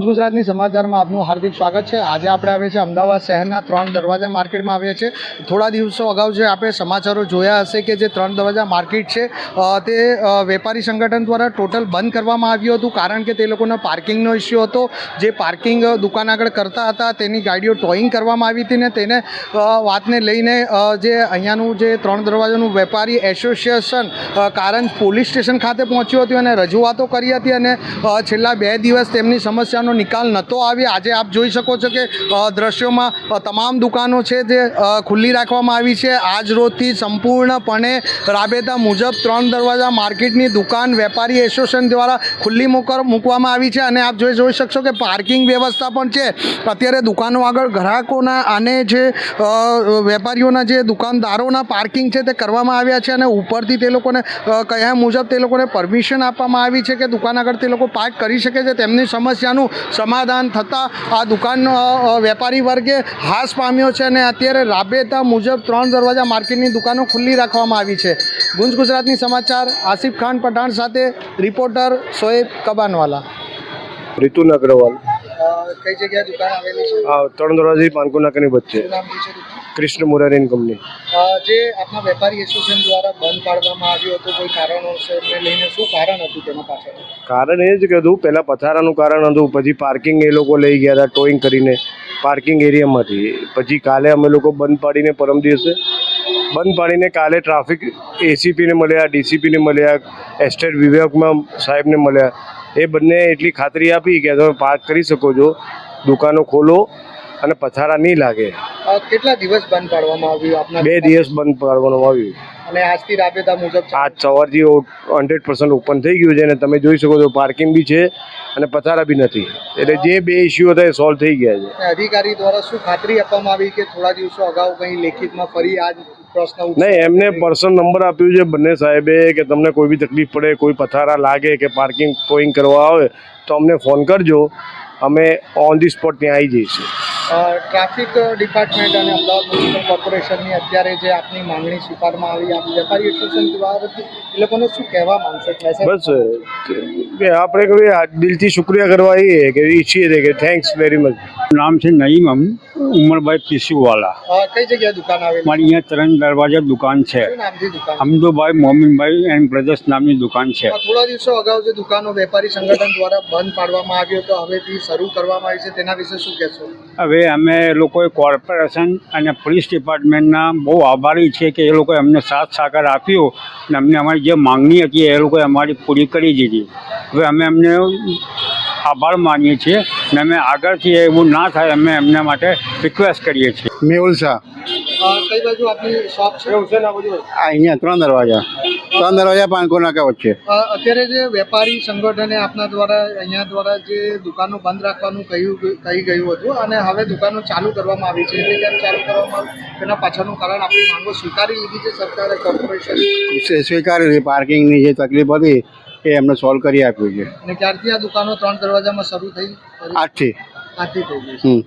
ગુજરાતની સમાચારમાં આપનું હાર્દિક સ્વાગત છે. આજે આપણે આવીએ છીએ અમદાવાદ શહેરના ત્રણ દરવાજા માર્કેટમાં આવીએ છીએ. થોડા દિવસો અગાઉ જે આપણે સમાચારો જોયા હશે કે જે ત્રણ દરવાજા માર્કેટ છે તે વેપારી સંગઠન દ્વારા ટોટલ બંધ કરવામાં આવ્યું હતું કારણ કે તે લોકોનો પાર્કિંગનો ઇસ્યુ હતો. જે પાર્કિંગ દુકાન આગળ કરતા હતા તેની ગાડીઓ ટોઈંગ કરવામાં આવી હતી ને તેને વાતને લઈને જે અહીંયાનું જે ત્રણ દરવાજાનું વેપારી એસોસિએશન કારણ પોલીસ સ્ટેશન ખાતે પહોંચ્યું હતું અને રજૂઆતો કરી હતી અને છેલ્લા બે દિવસ તેમની સમસ્યાનો નિકાલ નહોતો આવી આજે આપ જોઈ શકો છો કે દ્રશ્યોમાં તમામ દુકાનો છે જે ખુલ્લી રાખવામાં આવી છે. આજ રોજથી સંપૂર્ણપણે રાબેતા મુજબ ત્રણ દરવાજા માર્કેટની દુકાન વેપારી એસોસિએશન દ્વારા ખુલ્લી મૂક- મૂકવામાં આવી છે. અને આપ જોઈ જોઈ શકશો કે પાર્કિંગ વ્યવસ્થા પણ છે. અત્યારે દુકાનો આગળ ગ્રાહકોના અને જે વેપારીઓના જે દુકાનદારોના પાર્કિંગ છે તે કરવામાં આવ્યા છે. અને ઉપરથી તે લોકોને કયા મુજબ તે લોકોને પરમિશન આપવામાં આવી છે કે દુકાન આગળ તે લોકો પાર્ક કરી શકે છે તેમની સમસ્યાનું સમાધાન થતાં આ દુકાન અ, અ, વેપારી વર્ગે હાશ પામ્યો છે અને અત્યારે રાબેતા મુજબ ત્રણ દરવાજા માર્કેટની દુકાનો ખુલ્લી રાખવામાં આવી છે. ગુંજ ગુજરાતની સમાચાર આસિફ ખાન પઠાણ સાથે રિપોર્ટર શોએબ કબાનવાલા. રિતુન અગ્રવાલ. કઈ જગ્યાએ દુકાન આવેલી છે? ત્રણ દરવાજા પાનકુનાકાની વચ્ચે. નામ છે કૃષ્ણ મુરારીન કંપની. જે આપના વેપારી એસોસિએશન દ્વારા બંધ પાડવામાં આવ્યો હતો કોઈ કારણોસરને લઈને શું કારણ હતું તેના પાછળ? કારણ એ જ કીધું પહેલાં પથારાનું કારણ હતું પછી પાર્કિંગ એ લોકો લઈ ગયા હતા ટોઈંગ કરીને પાર્કિંગ એરિયામાંથી પછી કાલે અમે લોકો બંધ પાડીને પરમ દિવસે બંધ પાડીને કાલે ટ્રાફિક એસીપીને મળ્યા ડીસીપીને મળ્યા એસ્ટેટ વિભાગમાં સાહેબને મળ્યા. એ બંને એટલી ખાતરી આપી કે તમે પાર્ક કરી શકો છો દુકાનો ખોલો અને પથારા નહીં લાગે. કેટલા દિવસ બંધ પાડવામાં આવ્યું આપના બે દિવસ બંધ પાડવાનું આવ્યું. અને આજથી રાબેતા મુજબ આજ સવારથી હંડ્રેડ પર્સન્ટ ઓપન થઈ ગયું છે અને તમે જોઈ શકો છો પાર્કિંગ બી છે અને પથારા બી નથી. એટલે જે બે ઇસ્યુ હતા એ સોલ્વ થઈ ગયા છે. અધિકારી દ્વારા શું ખાતરી આપવામાં આવી કે થોડા દિવસો અગાઉ કંઈ લેખિતમાં ફરી આજ પ્રશ્ન નહીં એમને પર્સનલ નંબર આપ્યું છે બંને સાહેબે કે તમને કોઈ બી તકલીફ પડે કોઈ પથારા લાગે કે પાર્કિંગ ટોઈંગ કરવા આવે તો અમને ફોન કરજો. અમે ઓન ધી સ્પોટ ત્યાં આવી જઈશું. ટ્રાફિક ડિપાર્ટમેન્ટ અને અમદાવાદ મ્યુનિસિપલ કોર્પોરેશનની અત્યારે જે આપની માંગણી સ્વીકારવામાં આવી આપ વેપારી એસોસિએશન દ્વારા એ લોકોને શું કહેવા માંગશો? બસ કે આપણે કહીએ આ દિલથી શુક્રિયા કરવા એ કે ઈચ્છીએ છીએ કે થેન્ક્સ વેરી મચ નામ છે નઈમ અમ ઉમરભાઈ પીસુવાલા. કઈ જગ્યાએ દુકાન આવે મારી અહીંયા ત્રણ દરવાજા દુકાન છે. હમદોભાઈ મોમીનભાઈ એન્ડ બ્રધર્સ નામની દુકાન છે. થોડા દિવસો અગાઉ જે દુકાનો વેપારી સંગઠન દ્વારા બંધ પાડવામાં આવ્યો તો હવેથી શરૂ કરવામાં આવી છે તેના વિશે શું કહેશો? હવે અમે લોકોએ કોર્પોરેશન અને પોલીસ ડિપાર્ટમેન્ટના બહુ આભારી છે કે એ લોકોએ અમને સાથ સાકાર આપ્યો અને અમને અમારી જે માંગણી હતી એ લોકોએ અમારી પૂરી કરી દીધી. હવે અમે અમને આભાર માનીએ છીએ અને અમે આગળથી એવું ના થાય અમે એમના માટે રિક્વેસ્ટ કરીએ છીએ. મેહુલ શાહ. કઈ બાજુ આપની શોપ છે? આ અહીંયા ત્રણ દરવાજા. ત્રણ દરવાજા પાંચકો નાકા વચ્ચે. અત્યારે જે વેપારી સંગઠને આપના દ્વારા અહીંયા દ્વારા જે દુકાનો બંધ રાખવાનું કહ્યું કહી ગયું હતું અને હવે દુકાનો ચાલુ કરવામાં આવી છે. એટલે કેમ ચાલુ કરવામાં આવી? તેના પાછળનું કારણ આપણી માંગો સ્વીકારી લીધી છે સરકારે કોર્પોરેશન સ્વી- સ્વીકાર્યું પાર્કિંગની જે તકલીફ હતી એ એમને સોલ્વ કરી આપ્યું છે. અને ક્યારથી આ દુકાનો ત્રણ દરવાજામાં શરૂ થઈ? આઠથી. થઈ ગઈ હમ.